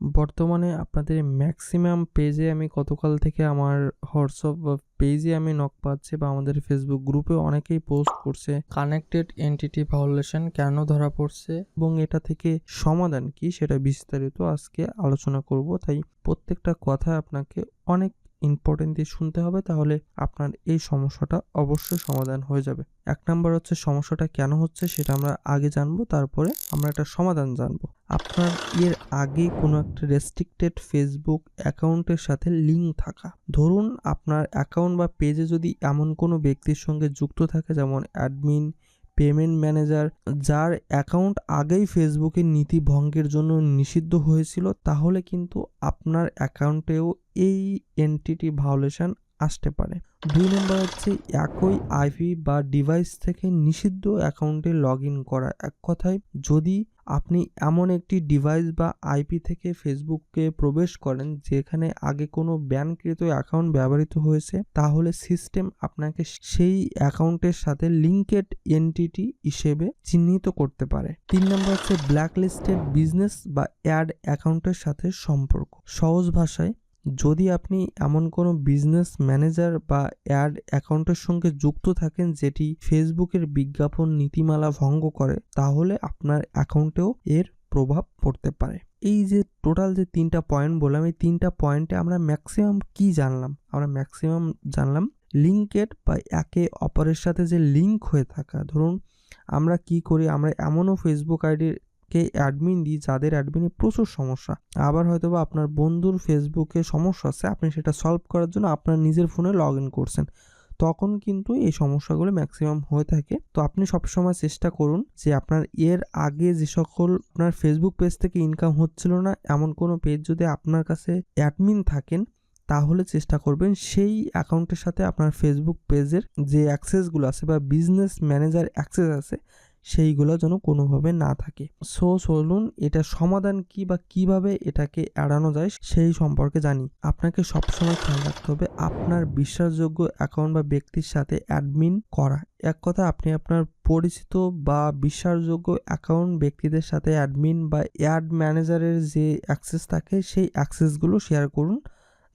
বর্তমানে আপনাদের ম্যাক্সিমাম পেজে আমি গতকাল থেকে আমার হোয়াটসঅ্যাপ বা পেজে আমি নক পাচ্ছি বা আমাদের ফেসবুক গ্রুপে অনেকেই পোস্ট করছে। কানেক্টেড এন্টিটি ভায়োলেশন কেন ধরা পড়ছে এবং এটা থেকে সমাধান কি সেটা বিস্তারিত আজকে আলোচনা করব। তাই প্রত্যেকটা কথা আপনাকে অনেক ইম্পর্টেন্ট দিয়ে শুনতে হবে, তাহলে আপনার এই সমস্যাটা অবশ্যই সমাধান হয়ে যাবে। এক নাম্বার হচ্ছে সমস্যাটা কেন হচ্ছে সেটা আমরা আগে জানব, তারপরে আমরা একটা সমাধান জানব। আপনার এর আগে কোনো একটা রেস্ট্রিক্টেড ফেসবুক অ্যাকাউন্টের সাথে লিঙ্ক থাকা। ধরুন আপনার অ্যাকাউন্ট বা পেজে যদি এমন কোনো ব্যক্তির সঙ্গে যুক্ত থাকে, যেমন অ্যাডমিন পেমেন্ট ম্যানেজার যার অ্যাকাউন্ট আগেই ফেসবুকের নীতি ভঙ্গের জন্য নিষিদ্ধ হয়েছিল, তাহলে কিন্তু আপনার অ্যাকাউন্টেও এই এন্টিটি ভায়োলেশন আসতে পারে। দুই নম্বর হচ্ছে, একই আইপি বা ডিভাইস থেকে নিষিদ্ধ অ্যাকাউন্টে লগ ইন করা এক কথায়, যদি আপনি এমন একটি ডিভাইস বা আইপি থেকে ফেসবুককে প্রবেশ করেন, যেখানে আগে কোনো ব্যানকৃত অ্যাকাউন্ট ব্যবহৃত হয়েছে, তাহলে সিস্টেম আপনাকে সেই অ্যাকাউন্টের সাথে লিঙ্কেড এন্টিটি হিসেবে চিহ্নিত করতে পারে। তিন নম্বর হচ্ছে ব্ল্যাক লিস্টেড বিজনেস বা অ্যাড অ্যাকাউন্টের সাথে সম্পর্ক। সহজ ভাষায় যদি আপনি এমন কোনো বিজনেস ম্যানেজার বা অ্যাড অ্যাকাউন্টের সঙ্গে যুক্ত থাকেন যেটি ফেসবুকের বিজ্ঞাপন নীতিমালা ভঙ্গ করে, তাহলে আপনার অ্যাকাউন্টেও এর প্রভাব পড়তে পারে। এই যে টোটাল যে তিনটা পয়েন্ট বললাম, এই তিনটা পয়েন্টে আমরা ম্যাক্সিমাম কি জানলাম? আমরা ম্যাক্সিমাম জানলাম লিঙ্কেড বা একে অপরের সাথে যে লিঙ্ক হয়ে থাকা। ধরুন, আমরা কি করি? আমরা এমনও ফেসবুক আইডির কে অ্যাডমিন দিই, যাদের অ্যাডমিনে প্রচুর সমস্যা। আবার হয়তো বা আপনার বন্ধুর ফেসবুকে সমস্যা আছে, আপনি সেটা সলভ করার জন্য আপনার নিজের ফোনে লগ ইন করছেন। তখন কিন্তু এই সমস্যাগুলো ম্যাক্সিমাম হয়ে থাকে। তো আপনি সবসময় চেষ্টা করুন যে আপনার এর আগে যে সকল আপনার ফেসবুক পেজ থেকে ইনকাম হচ্ছিল না, এমন কোনো পেজ যদি আপনার কাছে অ্যাডমিন থাকেন, তাহলে চেষ্টা করবেন সেই অ্যাকাউন্টের সাথে আপনার ফেসবুক পেজের যে অ্যাক্সেসগুলো আছে বা বিজনেস ম্যানেজার অ্যাক্সেস আছে সেইগুলো যেন কোনোভাবে না থাকে। সো চলুন এটা সমাধান কি বা কীভাবে এটাকে এড়ানো যায় সেই সম্পর্কে জানি। আপনাকে সবসময় খেয়াল রাখতে হবে আপনার বিশ্বাসযোগ্য অ্যাকাউন্ট বা ব্যক্তির সাথে অ্যাডমিন করা। এক কথা, আপনি আপনার পরিচিত বা বিশ্বাসযোগ্য অ্যাকাউন্ট ব্যক্তিদের সাথে অ্যাডমিন বা অ্যাড ম্যানেজারের যে অ্যাক্সেস থাকে, সেই অ্যাক্সেসগুলো শেয়ার করুন।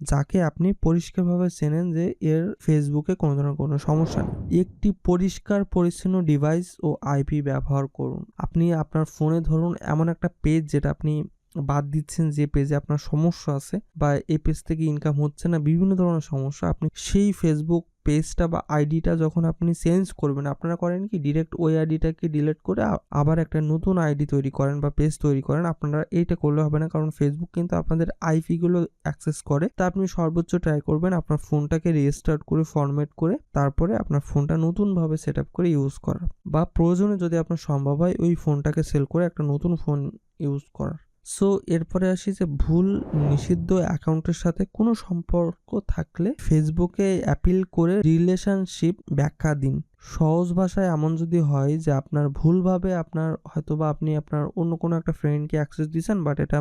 যাকে আপনি পরিষ্কারভাবে চেনেন যে এর ফেসবুকে কোনো ধরনের কোনো সমস্যা নেই। একটি পরিষ্কার, পরিচ্ছন্ন ডিভাইস ও আইপি ব্যবহার করুন। আপনি আপনার ফোনে ধরুন এমন একটা পেজ যেটা আপনি বাদ দিচ্ছেন যে পেজে আপনার সমস্যা আছে বা এই পেজ থেকে ইনকাম হচ্ছে না, বিভিন্ন ধরনের সমস্যা, আপনি সেই ফেসবুক পেজটা বা আইডিটা যখন আপনি চেঞ্জ করবেন, আপনারা করেন কি? ডিরেক্ট ওই আইডিটাকে ডিলিট করে আবার একটা নতুন আইডি তৈরি করেন বা পেজ তৈরি করেন। আপনারা এইটা করলে হবে না, কারণ ফেসবুক কিন্তু আপনাদের আইপিগুলো অ্যাক্সেস করে। তা আপনি সর্বোচ্চ ট্রাই করবেন আপনার ফোনটাকে রিস্টার্ট করে ফরম্যাট করে, তারপরে আপনার ফোনটা নতুনভাবে সেট আপ করে ইউজ করার। বা প্রয়োজনে যদি আপনার সম্ভব হয়, ওই ফোনটাকে সেল করে একটা নতুন ফোন ইউজ করার। সো এরপরে আসি যে ভুল নিষিদ্ধ অ্যাকাউন্টের সাথে কোনো সম্পর্ক থাকলে ফেসবুকে অ্যাপিল করে রিলেশনশিপ ব্যাখ্যা দিন। সহজ ভাষায় এমন যদি হয় যে আপনার ভুলভাবে আপনার হয়তো বা আপনি আপনার অন্য কোনো একটা ফ্রেন্ডকে অ্যাক্সেস দিয়েছেন বাট এটা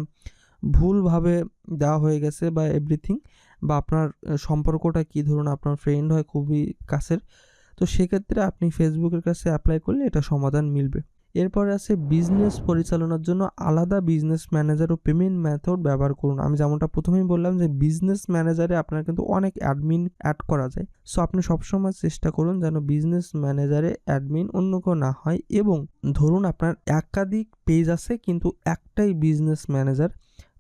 ভুলভাবে দেওয়া হয়ে গেছে বা এভরিথিং বা আপনার সম্পর্কটা কি? ধরুন আপনার ফ্রেন্ড হয় খুবই কাছের, তো সেক্ষেত্রে আপনি ফেসবুকের কাছে অ্যাপ্লাই করলে এটা সমাধান মিলবে। এরপরে আছে বিজনেস পরিচালনার জন্য আলাদা বিজনেস ম্যানেজার ও পেমেন্ট মেথড ব্যবহার করুন। আমি যেমনটা প্রথমেই বললাম যে বিজনেস ম্যানেজারে আপনার কিন্তু অনেক অ্যাডমিন অ্যাড করা যায়। সো আপনি সবসময় চেষ্টা করুন যেন বিজনেস ম্যানেজারে অ্যাডমিন অন্য কেউ না হয় এবং ধরুন আপনার একাধিক পেজ আছে কিন্তু একটাই বিজনেস ম্যানেজার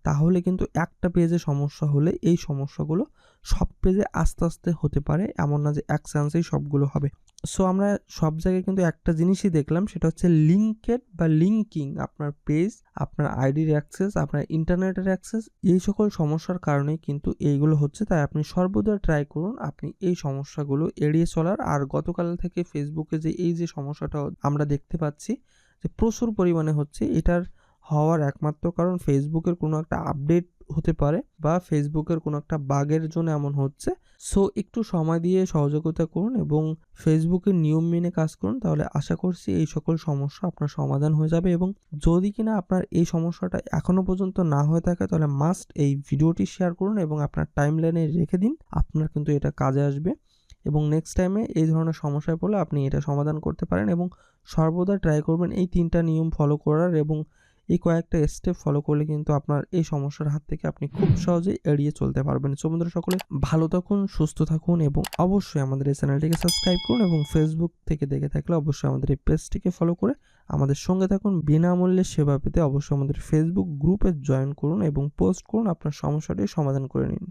তাহলে কিন্তু একটা পেজে সমস্যা হলে এই সমস্যাগুলো সব পেজে আস্তে আস্তে হতে পারে। এমন না যে এক চান্সেই সবগুলো হবে। সো আমরা সব জায়গায় কিন্তু একটা জিনিসই দেখলাম, সেটা হচ্ছে লিঙ্কেড বা লিঙ্কিং আপনার পেজ আপনার আইডির অ্যাক্সেস আপনার ইন্টারনেটের অ্যাক্সেস এই সকল সমস্যার কারণেই কিন্তু এইগুলো হচ্ছে। তাই আপনি সর্বদা ট্রাই করুন, আপনি এই সমস্যাগুলো এড়িয়ে চলার। আর গতকাল থেকে ফেসবুকে যে এই যে সমস্যাটা আমরা দেখতে পাচ্ছি, যে প্রচুর পরিমাণে হচ্ছে এটার হওয়ার একমাত্র কারণ ফেসবুকের কোনো একটা আপডেট হতে পারে বা ফেসবুকের কোনো একটা বাগের জন্য এমন হচ্ছে। সো একটু সময় দিয়ে সহযোগিতা করুন এবং ফেসবুকের নিয়ম মেনে কাজ করুন, তাহলে আশা করছি এই সকল সমস্যা আপনার সমাধান হয়ে যাবে এবং যদি কিনা আপনার এই সমস্যাটা এখনও পর্যন্ত না হয়ে থাকে, তাহলে মাস্ট এই ভিডিওটি শেয়ার করুন এবং আপনার টাইম লাইনে রেখে দিন, আপনার কিন্তু এটা কাজে আসবে। এবং নেক্সট টাইমে এই ধরনের সমস্যায় পড়লে আপনি এটা সমাধান করতে পারেন এবং সর্বদা ট্রাই করবেন এই তিনটা নিয়ম ফলো করার এবং এই কয়েকটা স্টেপ ফলো করলে কিন্তু আপনার এই সমস্যার হাত থেকে আপনি খুব সহজে এড়িয়ে চলতে পারবেন। বন্ধুরা সকলে, ভালো থাকুন, সুস্থ থাকুন এবং অবশ্যই আমাদের এই চ্যানেলটিকে সাবস্ক্রাইব করুন এবং ফেসবুক থেকে দেখে থাকলে অবশ্যই আমাদের এই পেজটিকে ফলো করে আমাদের সঙ্গে থাকুন। বিনামূল্যে সেবা পেতে অবশ্যই আমাদের ফেসবুক গ্রুপে জয়েন করুন এবং পোস্ট করুন। আপনার সমস্যাটি সমাধান করে নিন।